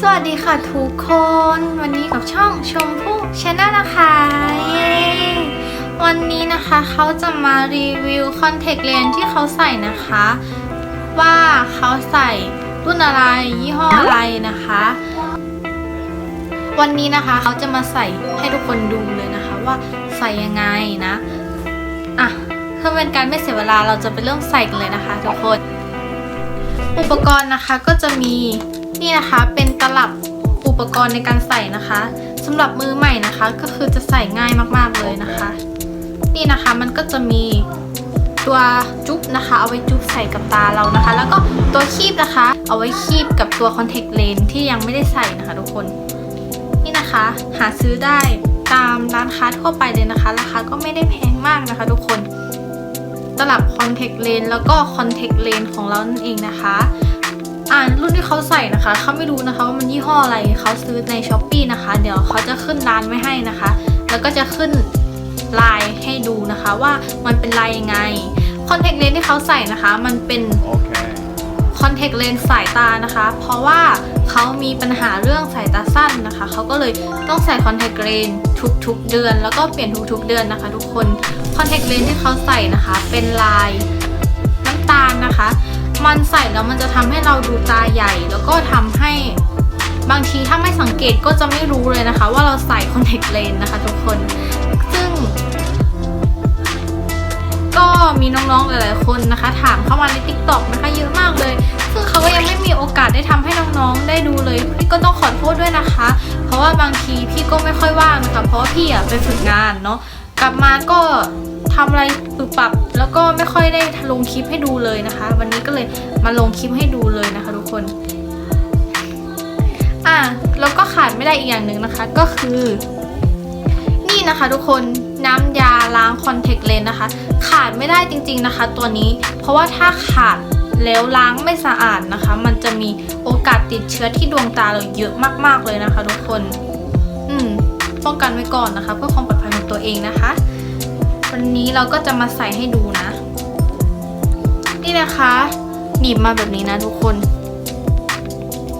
สวัสดีค่ะทุกคน วันนี้กับช่องชมพู่ชาแนลนะคะเวันนี้นะคะเขาจะมารีวิวคอนแทคเลนที่เขาใส่นะคะ ว่าเขาใส่ รุ่นอะไรยี่ห้ออะไรนะคะ วันนี้นะคะเขาจะมาใส่ให้ทุกคนดูเลยนะคะว่าใส่ยังไงนะอะเพื่อเป็นการไม่เสียเวลาเราจะไปเริ่มใส่กันเลยนะคะทุกคน อุปกรณ์นะคะก็จะมีนี่นะคะเป็นตลับอุปกรณ์ในการใส่นะคะสำหรับมือใหม่นะคะก็คือจะใส่ง่ายมากๆเลยนะคะ นี่นะคะมันก็จะมี ตัวจุ๊บนะคะ เอาไว้จุ๊บใส่กับตาเรานะคะ แล้วก็ตัวคีบนะคะ เอาไว้คีบกับตัวคอนแทคเลนส์ที่ยังไม่ได้ใส่นะคะทุกคนนี่นะคะ หาซื้อได้ตามร้านค้าทั่วไปเลยนะคะ ราคาก็ไม่ได้แพงมากนะคะ ทุกคนตลับคอนแทคเลนส์แล้วก็คอนแทคเลนส์ของเรานั่นเองนะคะอ่านรุ่นที่เขาใส่นะคะเขาไม่รู้นะคะว่ามันยี่ห้ออะไรเขาซื้อในช้อปปีนะคะ เดี๋ยวเขา นะคะว่ามันเป็นลายยังไงคอนแทคเลนที่เขาใส่นะคะ มันเป็น Okay. คอนแทคเลนส์สายตานะคะ เพราะว่าเขามีปัญหาเรื่องสายตาสั้นนะคะเขาก็เลยต้องใส่คอนแทคเลนส์ทุกๆเดือน แล้วก็เปลี่ยนทุกๆเดือนนะคะ ทุกคนคอนแทคเลนส์ที่เขาใส่นะคะ เป็นลายน้ำตาลนะคะ มันใส่แล้วมันจะทำให้เราดูตาใหญ่ แล้วก็ทำให้บางทีถ้าไม่สังเกตก็จะไม่รู้เลยนะคะ ว่าเราใส่คอนแทคเลนส์นะคะ ทุกคน มีน้องๆหลายๆคนนะคะ ถามเข้ามาใน t ิ k t o k นะคะเยอะมากเลย ซึ่งเขาก็ยังไม่มีโอกาสได้ทำให้น้องๆได้ดูเลย พี่ก็ต้องขอโทษด้วยนะคะ เพราะว่าบางทีพี่ก็ไม่ค่อยว่างนะคะเพราะว่าพี่อะไปฝึกงานเนาะกลับมาก็ทำอะไรปรับปรับ แล้วก็ไม่ค่อยได้ลงคลิปให้ดูเลยนะคะ วันนี้ก็เลยมาลงคลิปให้ดูเลยนะคะ ทุกคนอะแล้วก็ขาดไม่ได้อีกอย่างหนึ่งนะคะ ก็คือ นี่นะคะ ทุกคนน้ำยาล้างคอนแทคเลนส์นะคะ ขาดไม่ได้จริง ๆนะคะ ตัวนี้ เพราะว่าถ้าขาดแล้วล้างไม่สะอาดนะคะ มันจะมีโอกาสติดเชื้อที่ดวงตาเราเยอะมากๆเลยนะคะ ทุกคน อืมป้องกันไว้ก่อนนะคะ เพื่อความปลอดภัยของตัวเองนะคะ วันนี้เราก็จะมาใส่ให้ดูนะ นี่นะคะหนีบมาแบบนี้นะทุกคน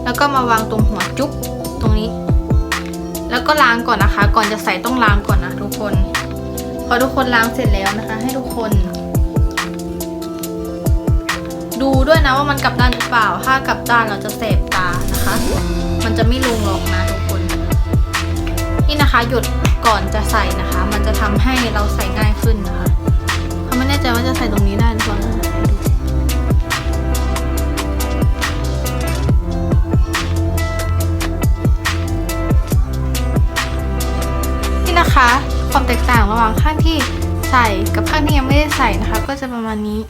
แล้วก็มาวางตรงหัวจุ๊บตรงนี้ ก็ล้างก่อนนะคะ ก่อนจะใส่ต้องล้างก่อนนะทุกคน พอทุกคนล้างเสร็จแล้วนะคะ ให้ทุกคน ดูด้วยนะว่ามันกลับด้านหรือเปล่า ถ้ากลับด้านเราจะเสบตานะคะ มันจะไม่ลงหรอกนะทุกคน นี่นะคะหยดก่อนจะใส่นะคะ มันจะทำให้เราใส่ง่ายขึ้นนะคะเขาไม่แน่ใจว่าจะใส่ตรงนี้ ความแตกต่างระหว่างข้างที่ใส่กับข้างที่ยังไม่ได้ใส่นะคะ ก็จะประมาณนี้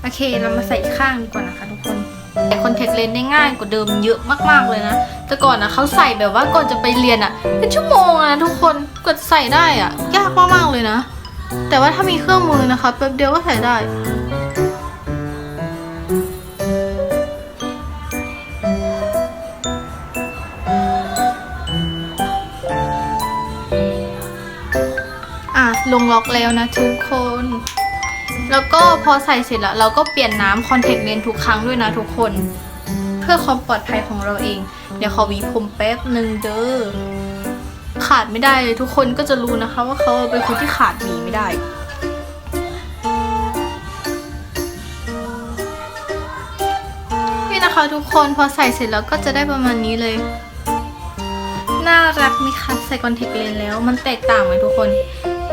โอเคเรามาใส่ข้างดีกว่านะคะทุกคนใส่คอนแทคเลนส์ได้ง่ายกว่าเดิมเยอะมากๆเลยนะ แต่ก่อนนะเขาใส่แบบว่าก่อนจะไปเรียนอะเป็นชั่วโมงอะนะทุกคนกว่าใส่ได้อะ ยากมากๆเลยนะ แต่ว่าถ้ามีเครื่องมือนะคะแป๊บเดียวก็ใส่ได้ อกแล้วนะทุกคน แล้วก็พอใส่เสร็จแล้ว เราก็เปลี่ยนน้ำคอนแทคเลนส์ทุกครั้งด้วยนะทุกคน เพื่อความปลอดภัยของเราเอง เดี๋ยวขอวีผมแป๊บหนึ่งเด้อขาดไม่ได้เลยทุกคนก็จะรู้นะคะ ว่าเขาเป็นคนที่ขาดหวีไม่ได้นี่นะคะทุกคนพอใส่เสร็จแล้วก็จะได้ประมาณนี้เลยน่ารักไหมคะใส่คอนแทคเลนส์แล้วมันแตกต่างไหมทุกคน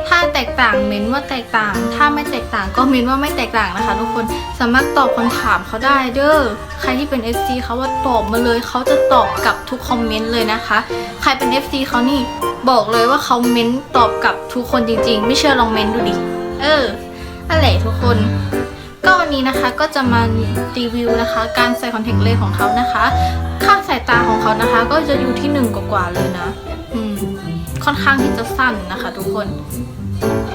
ถ้าแตกต่างเม้นว่าแตกต่าง ถ้าไม่แตกต่างก็เม้นว่าไม่แตกต่างนะคะ ทุกคนสามารถตอบคำถามเขาได้เด้อใครที่เป็น FC เขาว่าตอบมาเลยเขาจะตอบกับทุกคอมเมนต์เลยนะคะ ใครเป็น FC เขานี่บอกเลยว่าเขาเม้นตอบกับทุกคนจริง ๆ ไม่เชื่อลองเม้นดูดิเอออะไรทุกคนก็วันนี้นะคะก็จะมารีวิวนะคะ การใส่คอนแทคเลนส์ของเขานะคะ ค่าสายตาของเขานะคะ ก็จะอยู่ที่หนึ่งกว่าๆเลยนะ อืม ค่อนข้างที่จะสั้นนะคะ ทุกคน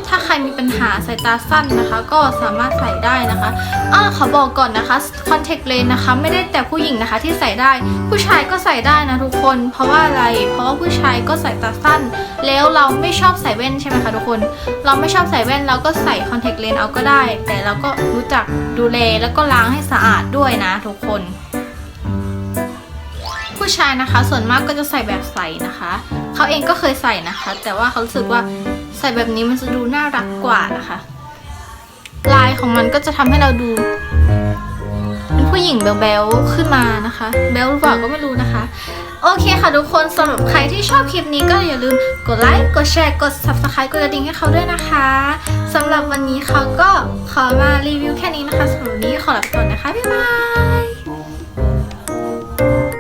ถ้าใครมีปัญหาสายตาสั้นนะคะ ก็สามารถใส่ได้นะคะอ่าขอบอกก่อนนะคะคอนแทคเลนส์นะคะ ไม่ได้แต่ผู้หญิงนะคะที่ใส่ได้ ผู้ชายก็ใส่ได้นะทุกคน เพราะว่าอะไร เพราะว่าผู้ชายก็ใส่ตาสั้น แล้วเราไม่ชอบใส่แว่นใช่ไหมคะทุกคน เราไม่ชอบใส่แว่นเราก็ใส่คอนแทคเลนส์เอาก็ได้ แต่เราก็รู้จักดูแลแล้วก็ล้างให้สะอาดด้วยนะทุกคน ผู้ชายนะคะ ส่วนมากก็จะใส่แบบใส่นะคะเขาเองก็เคยใส่นะคะ แต่ว่าเขารู้สึกว่า ใส่แบบนี้มันจะดูน่ารักกว่านะคะ ลายของมันก็จะทำให้เราดูเป็นผู้หญิงแบลๆขึ้นมานะคะ แบลหรือเปล่าก็ไม่รู้นะคะ โอเคค่ะทุกคนสำหรับใครที่ชอบคลิปนี้ก็อย่าลืมกดไลค์กดแชร์กด subscribe กดกระดิ่งให้เขาด้วยนะคะสำหรับวันนี้เขาก็ขอมารีวิวแค่นี้นะคะสำหรับวันนี้ขอลาไปก่อนนะคะบ๊ายบาย